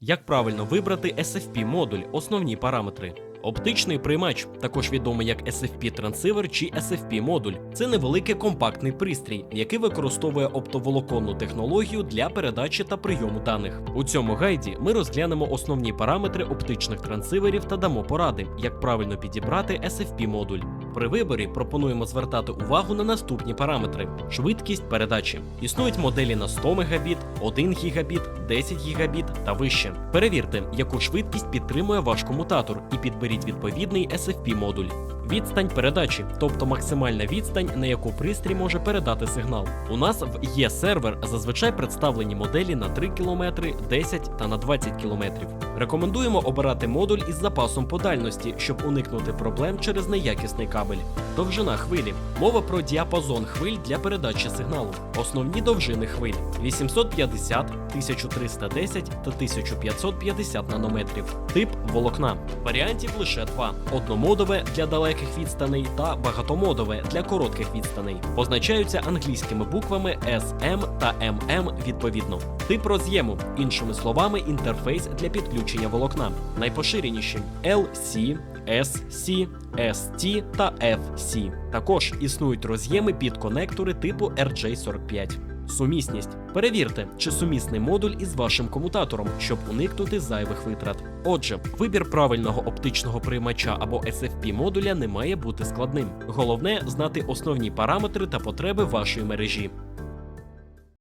Як правильно вибрати SFP модуль, основні параметри. Оптичний приймач, також відомий як SFP трансивер чи SFP модуль. Це невеликий компактний пристрій, який використовує оптоволоконну технологію для передачі та прийому даних. У цьому гайді ми розглянемо основні параметри оптичних трансиверів та дамо поради, як правильно підібрати SFP модуль. При виборі пропонуємо звертати увагу на наступні параметри: швидкість передачі. Існують моделі на 100 Мбіт, 1 Гбіт, 10 Гбіт та вище. Перевірте, яку швидкість підтримує ваш комутатор, і підберіть відповідний SFP модуль. Відстань передачі, тобто максимальна відстань, на яку пристрій може передати сигнал. У нас в є сервер зазвичай представлені моделі на 3 км, 10 та на 20 км. Рекомендуємо обирати модуль із запасом по дальності, щоб уникнути проблем через неякісний кабель. Довжина хвилі. Мова про діапазон хвиль для передачі сигналу. Основні довжини хвиль 850, 1310 та 1550 нанометрів. Тип волокна. Варіантів лише два: одномодове для далеких відстаней та багатомодове для коротких відстаней. Позначаються англійськими буквами SM та MM відповідно. Тип роз'єму, іншими словами, інтерфейс для підключення волокна. Найпоширеніші LC, SC, ST та FC. Також існують роз'єми під конектори типу RJ45. Сумісність. Перевірте, чи сумісний модуль із вашим комутатором, щоб уникнути зайвих витрат. Отже, вибір правильного оптичного приймача або SFP модуля не має бути складним. Головне знати основні параметри та потреби вашої мережі.